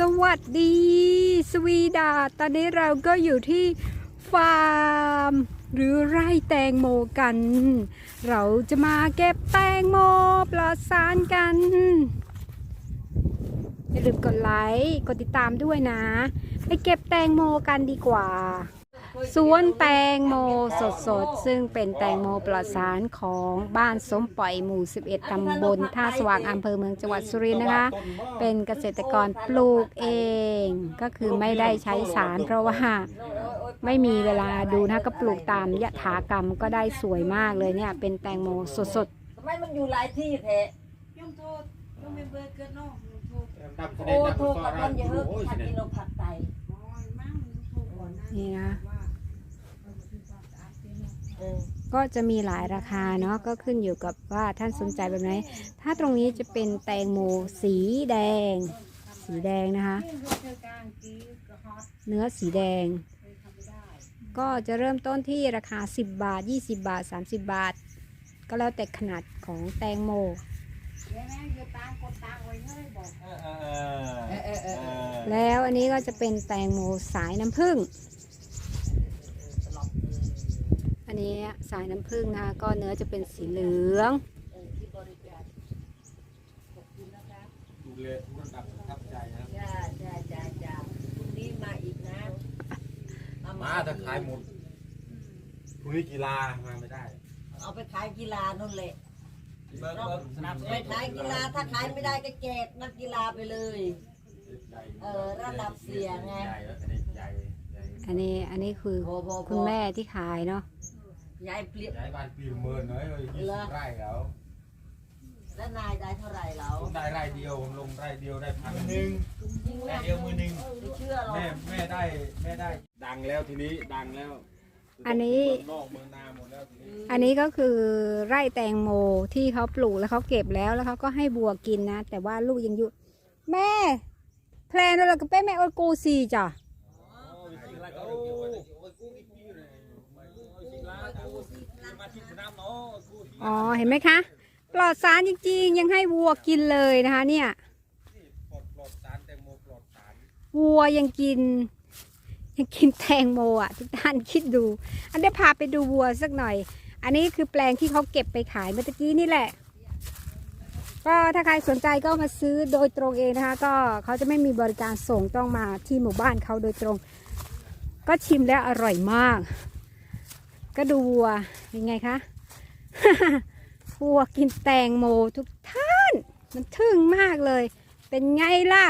สวัสดี สวีดา ตอนนี้เราก็อยู่ที่ฟาร์ม หรือไร่แตงโมกัน เราจะมาเก็บแตงโมปลอดสารกัน อย่าลืมกดไลค์ กดติดตามด้วยนะ ไปเก็บแตงโมกันดีกว่า สวนแตงโมสดๆซึ่งเป็นแตงโมปลอดสารของบ้านสมปล่อยหมู่ 11 ตำบลท่าสว่างอำเภอเมืองจังหวัดสุรินทร์นะคะ เป็นเกษตรกรปลูกเองก็คือไม่ได้ใช้สาร เพราะว่าไม่มีเวลาดูนะก็ปลูกตามยถากรรมก็ได้สวยมากเลยเนี่ย เป็นแตงโมสดทำไมมันอยู่หลายที่แท้ยมโทษยมเมมเบอร์เกิดเนาะยมโทษโอ้โทรกับมันเยอะพันกิโลผัดไตโอ้ยมั่งโทษก่อนนะ ก็จะมีหลายราคาเนาะก็ขึ้นอยู่กับว่าท่านสนใจแบบไหน ถ้าตรงนี้จะเป็นแตงโมสีแดง สีแดงนะคะยื่นรถเธอกลางกีกระฮอตเนื้อสีแดงเคยทำไม่ได้ก็จะเริ่มต้นที่ราคา 10 บาท 20 บาท 30 บาท ก็แล้วแต่ขนาดของแตงโมเดี๋ยวแม่เดี๋ยวตังกดตังไว้เลยบอกเออเออเออแล้วอันนี้ก็จะเป็นแตงโมสายน้ำผึ้ง อั นนี้สายน้ำผึ้งนะคะก็เนื้อจะเป็นสีเหลืองที่บริการขอบคุณนะคะดูแลทุกระดับประทับใจนะครับจ้าจ้าจ้าจ้าพรุ่งนี้มาอีกนะเอมาถ้าขายหมดพรุ่งนี้กีฬามาไม่ได้ เอาไปขายกีฬานู่นแหละเบิร์เบิร์สนับสไปขายกีฬาถ้าขายไม่ได้ก็แจกนักกีฬาไปเลย เออระดับเสียไงใหญ่แล้วแต่เด็กใหญ่ใหญ่อันนี้อันนี้คือพอพอพคุณอแม่ที่ขายเนาะ ยายเปลี่ยนใหญ่บ้านปีเมินเลยยี่สิบไร่แล้วแล้วนายได้เท่าไหร่แล้วผมได้ไร่เดียวผมลงไร่เดียวได้พันหนึ่งจริงไหมไร่เดียวมือหนึ่งไม่เชื่อหรอกแม่แม่ได้แม่ได้ดังแล้วทีนี้ดังแล้วอันนี้ เมืองนอกเมืองนาหมดแล้วทีนี้อันนี้ก็คือไร่แตงโมที่เขาปลูกแล้วเขาเก็บแล้วแล้วเขาก็ให้บัวกินนะ แต่ว่าลูกยังอยู่ แม่ แพลนเราก็เป็นแม่โอกูซีจ้ะอ๋ อเห็นไหมคะ ปลอดสารจริงๆ ยังให้วัวกินเลยนะคะ เนี่ยปลอดสารแตงโมปลอดสารวัวยังกิน ยังกินแตงโมอะทุกท่านคิดดู อันนี้พาไปดูวัวสักหน่อย อันนี้คือแปลงที่เขาเก็บไปขายเมื่อกี้นี่แหละ ก็ถ้าใครสนใจก็มาซื้อโดยตรงเองนะคะ ก็เขาจะไม่มีบริการส่งต้องมาที่หมู่บ้านเขาโดยตรง ก็ชิมแล้วอร่อยมาก ก็ดูวัวเป็นไงคะวัวกินแตงโมทุกท่าน มันทึ่งมากเลย เป็นไงล่ะ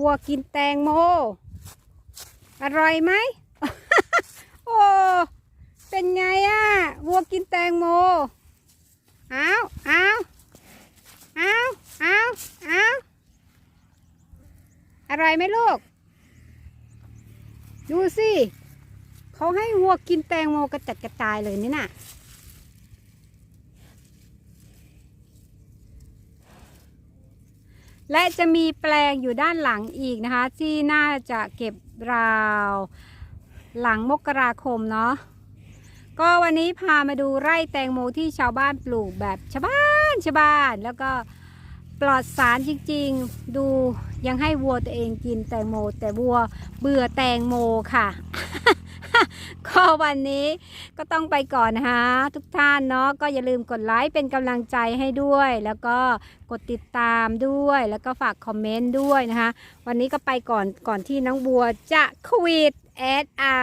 วัวกินแตงโม อร่อยไหมโอ้เป็นไงอะวัวกินแตงโมเอาเอาเอาเอาเอาอร่อยไหมลูก ดูสิเขาให้วัวกินแตงโมกระจัดกระจายเลยนี่น่ะ และจะมีแปลงอยู่ด้านหลังอีกนะคะ ที่น่าจะเก็บราวหลังมกราคมเนาะก็วันนี้พามาดูไร่แตงโมที่ชาวบ้านปลูกแบบชาวบ้านชาวบ้านแล้วก็ ปลอดสารจริงๆ ดูยังให้วัวตัวเองกินแตงโม แต่วัวเบื่อแตงโมค่ะ ก็วันนี้ก็ต้องไปก่อนนะคะทุกท่านเนาะก็อย่าลืมกดไลค์เป็นกำลังใจให้ด้วย แล้วก็กดติดตามด้วย แล้วก็ฝากคอมเมนต์ด้วยนะคะ วันนี้ก็ไปก่อนก่อนที่น้องบัวจะควิดแอดเอา